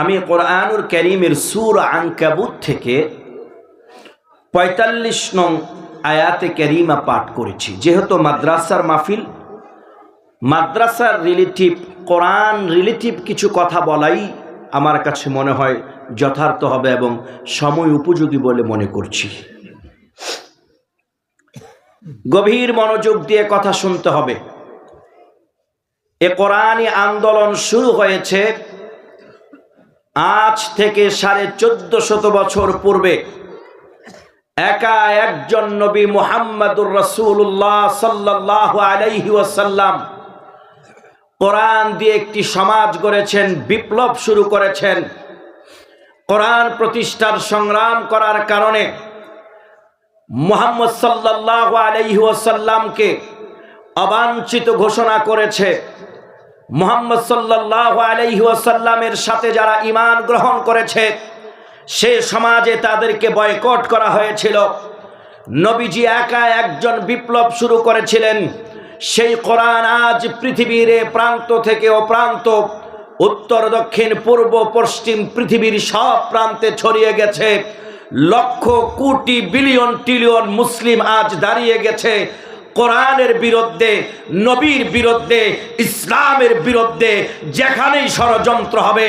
আমি কোরআনুর করিমের সুর আঙ্কাবুত থেকে পঁয়তাল্লিশ নং আয়াতে করিমা পাঠ করেছি। যেহেতু মাদ্রাসার মাহফিল, মাদ্রাসার রিলেটিভ কোরআন রিলেটিভ কিছু কথা বলাই আমার কাছে মনে হয় যথার্থ হবে এবং সময় উপযোগী বলে মনে করছি। গভীর মনোযোগ দিয়ে কথা শুনতে হবে। এ কোরআনই আন্দোলন শুরু হয়েছে আজ থেকে সাড়ে চোদ্দ শত বছর পূর্বে একা একজন নবী মুহাম্মদুর রসুল্লাহ সাল্লাহ আলাইহি ওয়াসাল্লাম কোরআন দিয়ে একটি সমাজ গড়েছেন, বিপ্লব শুরু করেছেন। কোরআন প্রতিষ্ঠার সংগ্রাম করার কারণে মোহাম্মদ সাল্লাহ আলাইহি অবাঞ্ছিত ঘোষণা করেছে। মোহাম্মদ সাল্লাহ আলাইহি ওয়াসাল্লামের সাথে যারা ইমান গ্রহণ করেছে, সে সমাজে তাদেরকে বয়কট করা হয়েছিল। নবীজি একা একজন বিপ্লব শুরু করেছিলেন। সেই কোরআন আজ পৃথিবীর প্রান্ত থেকে ও প্রান্ত, উত্তর, দক্ষিণ, পূর্ব, পশ্চিম পৃথিবীর সব প্রান্তে ছড়িয়ে গেছে। লক্ষ কোটি বিলিয়ন ট্রিলিয়ন মুসলিম আজ দাঁড়িয়ে গেছে। কোরআনের বিরুদ্ধে, নবীর বিরুদ্ধে, ইসলামের বিরুদ্ধে যেখানেই ষড়যন্ত্র হবে,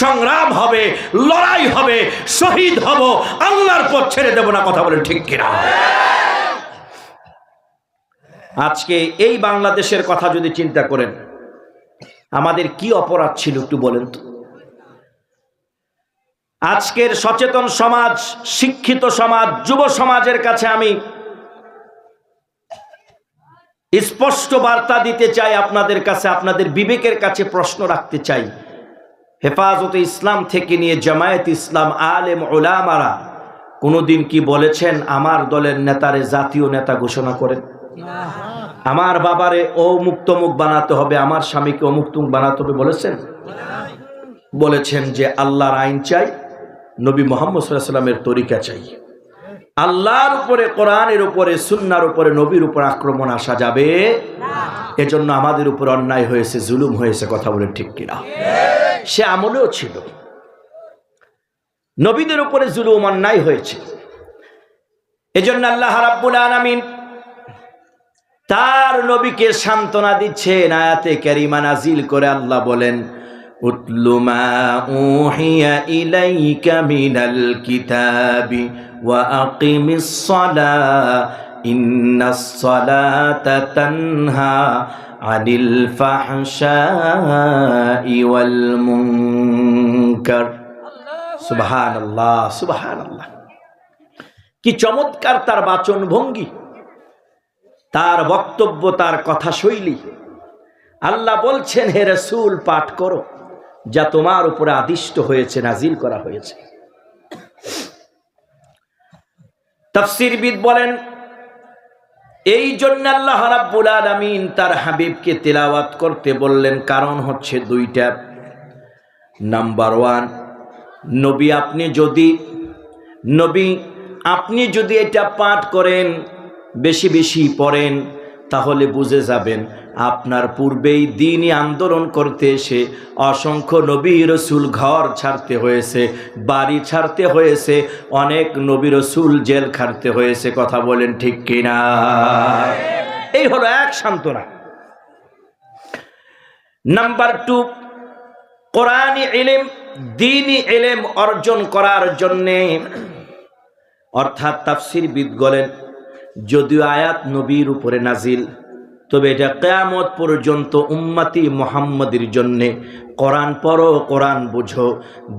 সংগ্রাম হবে, লড়াই হবে, শহীদ হব, আল্লাহর পথ ছেড়ে দেব না কথা বলেন ঠিক কিনা? আজকে এই বাংলাদেশের কথা যদি চিন্তা করেন, আমাদের কি অপরাধ ছিল একটু বলেন তো। আজকের সচেতন সমাজ, শিক্ষিত সমাজ, যুব সমাজের কাছে আমি স্পষ্ট বার্তা দিতে চাই আপনাদের কাছে, আপনাদের বিবেকের কাছে প্রশ্ন রাখতে চাই। হেফাজতে ইসলাম থেকে নিয়ে জামায়াত ইসলাম আলেম ওলামারা কোনোদিন কি বলেছেন, আমার দলের নেতারে জাতীয় নেতা ঘোষণা করেন? আমার বাবারে ও মুক্তমুখ বানাতে হবে, আমার স্বামীকে অমুক্তমুখ বানাতে হবে বলেছেন? বলেছেন যে আল্লাহর আইন চাই, নবী মোহাম্মদ সাল্লামের তরিকা চাই। আল্লাহর উপরে, কোরআনের উপরে, সুন্নার উপরে, নবীর উপর আক্রমণ আসা যাবে? এজন্য আমাদের উপর অন্যায় হয়েছে, জুলুম হয়েছে, কথা বলে ঠিক কিনা? সে আমলেও ছিল। নবীদের উপরে জুলুম, অন্যায় হয়েছে। এজন্য আল্লাহ রাব্বুল আলামিন তার নবীকে সান্ত্বনা দিচ্ছেন। আয়াতে কারিমা নাজিল করে আল্লাহ বলেন উতলু মা উহিয়া ইলাইকা মিনাল কিতাবি ওয়া আকিমিস সালাহ ইন্নাস সালাতা তানহা আনিল ফাহশাই ওয়াল মুনকার। সুবহানাল্লাহ সুবহানাল্লাহ। কি চমৎকার তার বাচন ভঙ্গি তার বক্তব্য, তার কথা শৈলী আল্লাহ বলছেন, হে রসুল, পাঠ করো। যা তোমার উপরে আদিষ্ট হয়েছে, নাজিল করা হয়েছে। তফসিরবিদ বলেন, এই জন্য আল্লাহ রাব্বুল আলামিন তার হাবিবকে তেলাওয়াত করতে বললেন, কারণ হচ্ছে দুইটা। নাম্বার ওয়ান, নবী আপনি যদি, নবী আপনি যদি এটা পাঠ করেন, বেশি বেশি পড়েন তাহলে বুঝে যাবেন, আপনার পূর্বেই দিনই আন্দোলন করতে এসে অসংখ্য নবী রসুল ঘর ছাড়তে হয়েছে, বাড়ি ছাড়তে হয়েছে, অনেক নবী রসুল জেল খাটতে হয়েছে, কথা বলেন ঠিক কিনা? এই হলো এক সান্ত্বনা। নাম্বার টু কোরআনী এলেম দিনই এলেম অর্জন করার জন্যে, অর্থাৎ তাফসির বিদ গলেন যদিও আয়াত নবীর উপরে নাজিল, তবে এটা কেয়ামত পর্যন্ত উম্মাতি মোহাম্মদের জন্যে। কোরআন পড়ো, কোরআন বুঝো।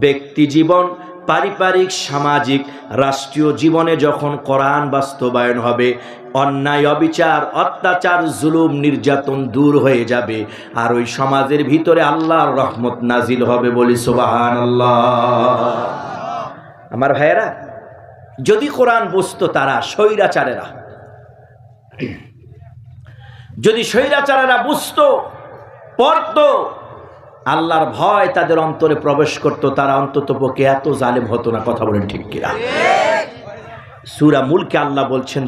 ব্যক্তি জীবন, পারিবারিক, সামাজিক, রাষ্ট্রীয় জীবনে যখন কোরআন বাস্তবায়ন হবে, অন্যায়, অবিচার, অত্যাচার, জুলুম, নির্যাতন দূর হয়ে যাবে। আর ওই সমাজের ভিতরে আল্লাহর রহমত নাজিল হবে বলি সুবাহান আমার ভাইয়েরা, যদি কোরআন বুঝতো তারা, স্বৈরাচারেরা যদি স্বৈরাচারেরা বুঝতো, পড়তো, আল্লাহর ভয় তাদের অন্তরে প্রবেশ করত, তারা অন্তত পক্ষে এত জালেম হতো না, কথা বলেন ঠিক কিনা? সুরা মুলকে আল্লাহ বলছেন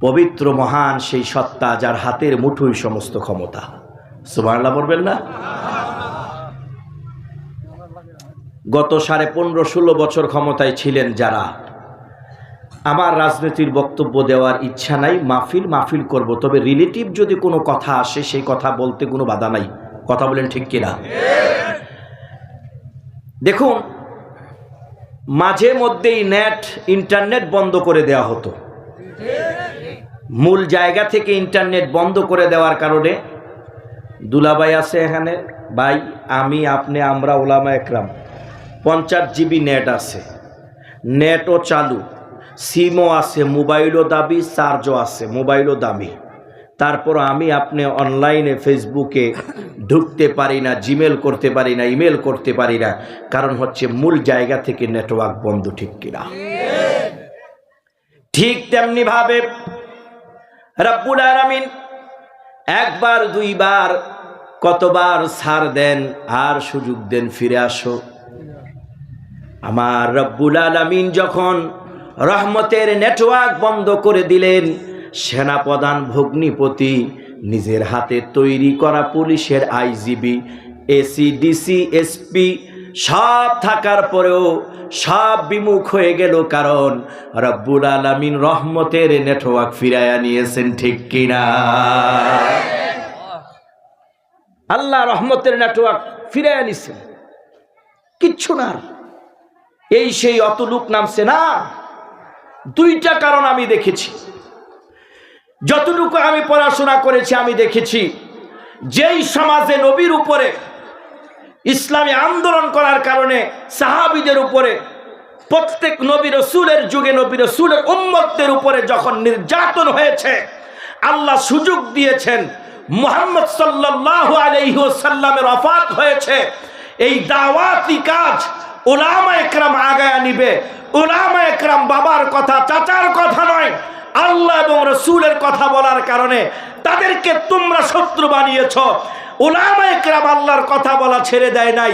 পবিত্র, মহান সেই সত্তা যার হাতের মুঠোই সমস্ত ক্ষমতা। সুবহানাল্লাহ বলবেন না? গত সাড়ে পনেরো ষোলো বছর ক্ষমতায় ছিলেন যারা। আমার রাজনীতির বক্তব্য দেওয়ার ইচ্ছা নাই, মাহফিল মাহফিল করব। তবে রিলেটিভ যদি কোনো কথা আসে, সেই কথা বলতে কোনো বাধা নাই। কথা বলেন ঠিক কিনা? দেখুন, মাঝে মধ্যেই নেট ইন্টারনেট বন্ধ করে দেওয়া হতো। মূল জায়গা থেকে ইন্টারনেট বন্ধ করে দেওয়ার কারণে দুলাভাই আছে এখানে। ভাই, আমি, আপনি, আমরা, ওলামা একরাম। পঞ্চাশ জিবি নেট আছে। নেটও চালু। সিমও আছে, মোবাইলও দাবি চার্জও আছে, মোবাইলও দামি। তারপর আমি আপনি অনলাইনে, ফেসবুকে ঢুকতে পারি না, জিমেল করতে পারি না, ইমেল করতে পারি না। কারণ হচ্ছে মূল জায়গা থেকে নেটওয়ার্ক বন্ধ, ঠিক কিনা ঠিক তেমনি ভাবে রব্বুল আলামিন একবার, দুইবার, কতবার সার দেন, আর সুযোগ দেন, ফিরে আসো। আমার রব্বুল আলামিন যখন রহমতের নেটওয়ার্ক বন্ধ করে দিলেন, সেনাপ্রধান ভগ্নিপতি নিজের হাতে তৈরি করা পুলিশের আইজিবি এসিডিসি এসপি, সব থাকার পরেও সব বিমুখ হয়ে গেল কারণ রব্বুল আলামিন রহমতের নেটওয়ার্ক ফিরাইয়া নিয়েছেন, ঠিক কিনা আল্লাহ রহমতের নেটওয়ার্ক ফিরাইয়া নিছেন কিচ্ছু না। এই সেই অত লোক নামছে না। দুইটা কারণ আমি দেখেছি। যতটুকু আমি পড়াশোনা করেছি, আমি দেখেছি, যেই সমাজে নবীর উপরে ইসলামী আন্দোলন করার কারণে সাহাবিদের উপরে, প্রত্যেক নবী রসুলের যুগে নবী রসুলের উম্মতদের উপরে যখন নির্যাতন হয়েছে, আল্লাহ সুযোগ দিয়েছেন, মোহাম্মদ সাল্লাহ আলহিসাল্লামের অফাত হয়েছে, এই দাওয়াতি কাজ ওলামা একরাম আগায়া নিবে। ওলামা একরাম বাবার কথা, চাচার কথা নয়, আল্লাহ এবং রসুলের কথা বলার কারণে তাদেরকে তোমরা শত্রু বানিয়েছ। ওলামা একরাম আল্লাহর কথা বলা ছেড়ে দেয় নাই।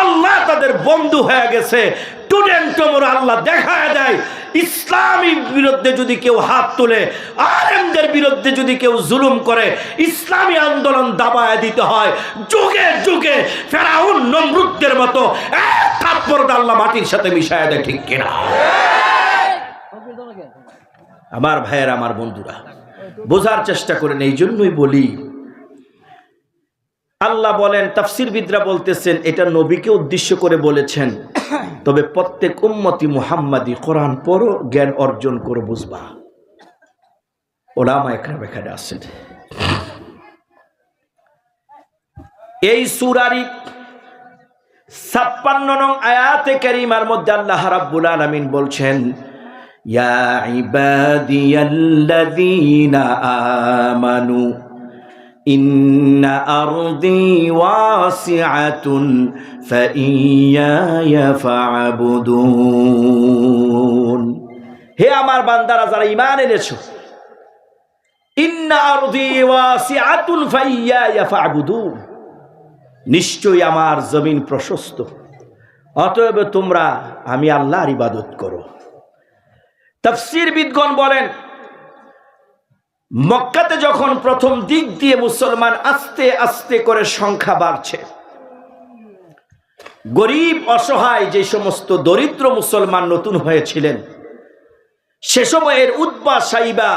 আল্লাহ তাদের বন্ধু হয়ে গেছে। স্টুডেন্ট আল্লাহ দেখা দেয়। ইসলামী বিরুদ্ধে যদি কেউ হাত তোলে, আলেমদের বিরুদ্ধে যদি কেউ জুলুম করে, ইসলামী আন্দোলন দাবায় দিতে হয়, যুগে যুগে ফেরাউন নমরুদ্দের মতো এক আল্লাহ মাটির সাথে মিশায় দেয়, ঠিক কিনা? আমার ভাইয়ের, আমার বন্ধুরা, বোঝার চেষ্টা করেন এই জন্যই বলি আল্লাহ বলেন তাফসির বিদ্রা বলতেছেন, এটা নবীকে উদ্দেশ্য করে বলেছেন। তবে প্রত্যেক উম্মতি মুহাম্মাদি কোরআন পড়ো, জ্ঞান অর্জন করে, বুঝবা। ওলামা এখানে এখানে আসেন এই সুরারি ছাপ্পান্ন নং আয়াতে কারিমার মধ্যে আল্লাহ রাব্বুল আলামিন বলছেন, ইয়া ইবাদিয়াল্লাযীনা আমানু ইন্না আরদি ওয়াসিআতুন ফাইয়ায়া ফা'বুদুন হে আমার বান্দারা, যারা ঈমান এনেছো, ইন্না আরদি ওয়াসিআতুন ফাইয়ায়া ফা'বুদুন নিশ্চয়ই আমার জমিন প্রশস্ত। অতএব তোমরা আমি আল্লাহর ইবাদত করো। তফসির বিদগণ বলেন মক্কাতে যখন প্রথম দিক দিয়ে মুসলমান আস্তে আস্তে করে সংখ্যা বাড়ছে, গরিব, অসহায় যে সমস্ত দরিদ্র মুসলমান নতুন হয়েছিলেন, সে সময়ের উদ্বা সাইবা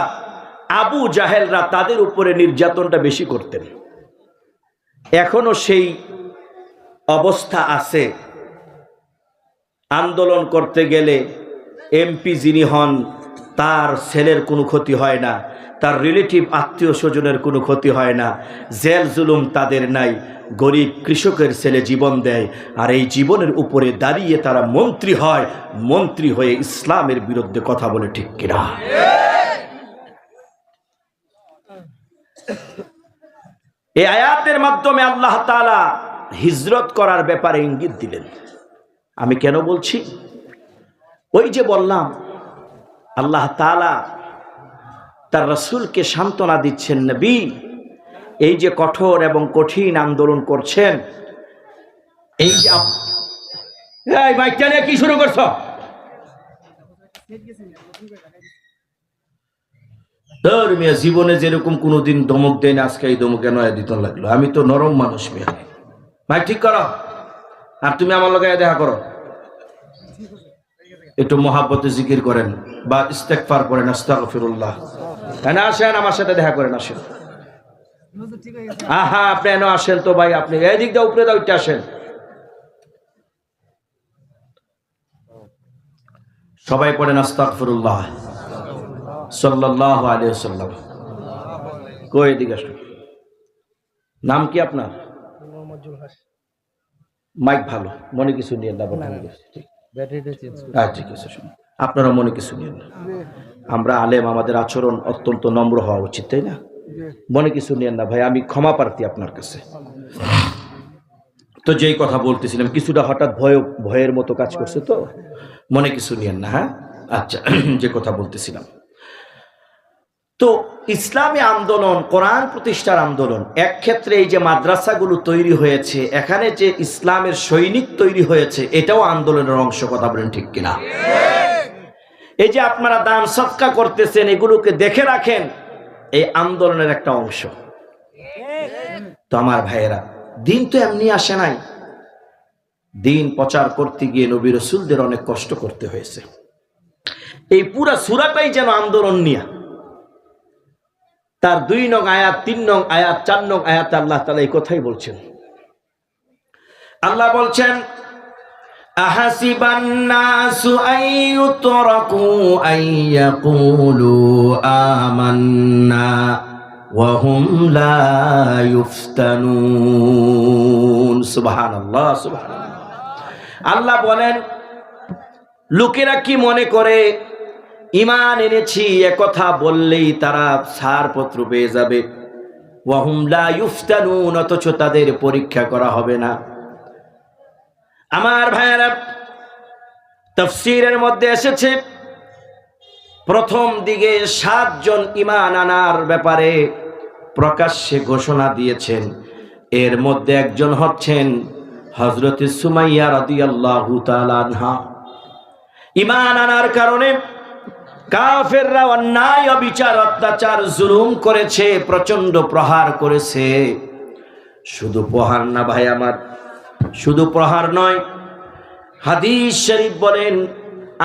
আবু জাহেলরা তাদের উপরে নির্যাতনটা বেশি করতেন। এখনও সেই অবস্থা আছে। আন্দোলন করতে গেলে এমপি যিনি হন তার ছেলের কোনো ক্ষতি হয় না, তার রিলেটিভ আত্মীয় স্বজনের কোনো ক্ষতি হয় না, জেল জুলুম তাদের নাই, গরিব কৃষকের ছেলে জীবন দেয়, আর এই জীবনের উপরে দাঁড়িয়ে তারা মন্ত্রী হয়, মন্ত্রী হয়ে ইসলামের বিরুদ্ধে কথা বলে ঠিক কিনা? এই আয়াতের মাধ্যমে আল্লাহ তালা হিজরত করার ব্যাপারে ইঙ্গিত দিলেন। আমি কেন বলছি? ওই যে বললাম আল্লাহ তালা তার রসুলকে সান্ত্বনা দিচ্ছেন, নবী, এই যে কঠোর এবং কঠিন আন্দোলন করছেন, এই যে কি শুরু করছ? মিয়া, জীবনে যেরকম কোনোদিন ধমক দেয় না, আজকে এই ধমকে নয় দিত লাগল। আমি তো নরম মানুষ মিয়া। ভাই, ঠিক করো। আর তুমি আমার লগে দেখা করো। একটু মহাব্বতে জিকির করেন। বা ইস্তেকফার করেন আস্তাগফিরুল্লাহ। হ্যাঁ আসেন? আমার সাথে দেখা করেন আসেন। আহা আপনি এনে আসেন তো ভাই আপনি এদিক দিয়ে উপরে দাও আসেন। সবাই পড়েন আস্তাগফিরুল্লাহ। সাল্লাল্লাহু আলাইহি ওয়াসাল্লাম। কই এদিকে আসুন? নাম কি আপনার? মাইক ভালো মনে কিছু নিয়ে না ঠিক হ্যাঁ ঠিক আছে শুনুন। আপনারা মনে কিছু নিয়েন না। আমরা আলেম আমাদের আচরণ অত্যন্ত নম্র হওয়া উচিত তাই না? মনে কিছু নিয়েন না ভাই আমি ক্ষমা প্রার্থী আপনার কাছে। তো যেই কথা বলতেছিলাম কিছুটা হঠাৎ ভয় ভয়ের মতো কাজ করছে তো? মনে কিছু নিয়েন না হ্যাঁ? আচ্ছা যে কথা বলতেছিলাম। তো ইসলামী আন্দোলন কোরআন প্রতিষ্ঠার আন্দোলন এক ক্ষেত্রে এই যে মাদ্রাসাগুলো তৈরি হয়েছে এখানে যে ইসলামের সৈনিক তৈরি হয়েছে এটাও আন্দোলনের অংশ কথা বলেন ঠিক কিনা? এই যে আপনারা দান সৎকা করতেছেন, এগুলোকে দেখে রাখেন, এই আন্দোলনের একটা অংশ। তো আমার ভাইয়েরা, দিন তো এমনি আসে নাই। দিন প্রচার করতে গিয়ে নবী রসুলদের অনেক কষ্ট করতে হয়েছে। এই পুরা সুরাটাই যেন আন্দোলন নিয়ে। তার দুই নং আয়াত, তিন নং আয়াত, চার নং আয়াত আল্লাহ তালা এই কথাই বলছেন। আল্লাহ বলছেন أحسب الناس أن يتركوا أن يقولوا آمنا وهم لا يفتنون سبحان الله سبحان الله আল্লাহ বলেন লোকেরা কি মনে করে ইমান এনেছি একথা বললেই তারা ছাড়পত্র পেয়ে যাবে ওয়াহুম লা ইউফতানুন অথচ তাদের পরীক্ষা করা হবে না আমার ভাইয়েরা, তফসিরের মধ্যে এসেছে, প্রথম দিকে সাতজন ইমান আনার ব্যাপারে প্রকাশ্যে ঘোষণা দিয়েছেন। এর মধ্যে একজন হচ্ছেন হজরত সুমাইয়া তাআলা আনহা। ইমান আনার কারণে কাফেররা অন্যায়, অবিচার, অত্যাচার, জুলুম করেছে প্রচণ্ড প্রহার করেছে। শুধু প্রহার না ভাই আমার শুধু প্রহার নয়, হাদিস শরীফ বলেন,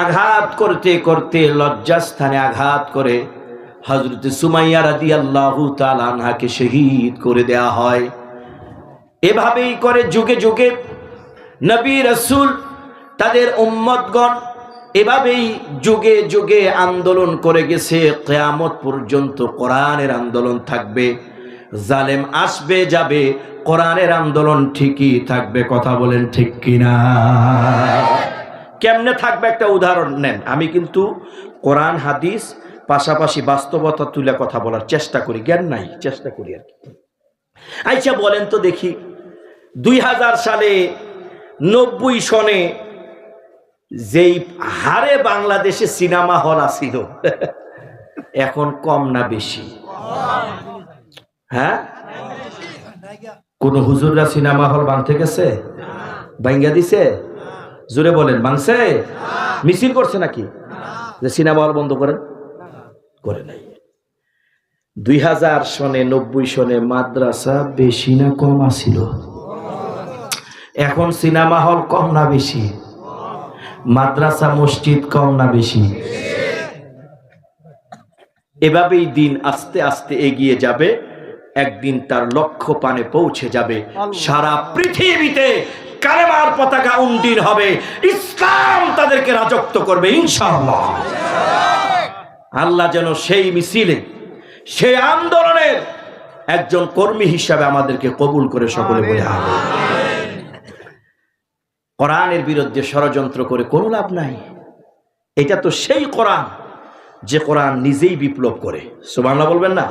আঘাত করতে করতে লজ্জাস্থানে আঘাত করে হজরত সুমাইয়া রাদি আল্লাহ তালানহাকে শহীদ করে দেয়া হয়। এভাবেই করে যুগে যুগে নবী রসুল তাদের উম্মতগণ এভাবেই যুগে যুগে আন্দোলন করে গেছে। কেয়ামত পর্যন্ত কোরআনের আন্দোলন থাকবে, জালেম আসবে, যাবে কোরআনের আন্দোলন ঠিকই থাকবে, কথা বলেন ঠিক কিনা? কেমনে থাকবে একটা উদাহরণ নেন। আমি কিন্তু কোরআন, হাদিস পাশাপাশি বাস্তবতা তুলে কথা বলার চেষ্টা করি, জ্ঞান নাই, চেষ্টা করি আর কি। আচ্ছা বলেন তো দেখি, দুই হাজার সালে নব্বই সনে যেই হারে বাংলাদেশে সিনেমা হল আসিল, এখন কম না বেশি? হ্যাঁ? কোন হুজুররা সিনেমা হল বাঁধতে গেছে ভাঙ্গা দিছে? জোরে বলেন বাংছে মিছিল করছে নাকি? যে সিনেমা হল বন্ধ করেন? করে নাই। দুই হাজার সনে, নব্বই সনে মাদ্রাসা বেশি না কম আসিল এখন সিনেমা হল কম না বেশি? মাদ্রাসা মসজিদ কম না বেশি? এভাবেই দিন আস্তে আস্তে এগিয়ে যাবে। একদিন তার লক্ষ্য পানে পৌঁছে যাবে। সারা পৃথিবীতে কালেমার পতাকা উন্ডীন হবে। ইসলাম তাদেরকে রাজত্ব করবে ইনশাআল্লাহ। আল্লাহ যেন সেই মিছিলে সেই আন্দোলনের একজন কর্মী হিসাবে আমাদেরকে কবুল করে সকলে বলে। কোরআনের বিরুদ্ধে ষড়যন্ত্র করে কোনো লাভ নাই। এটা তো সেই কোরআন যে কোরআন নিজেই বিপ্লব করে। সুবহানাল্লাহ বলবেন না?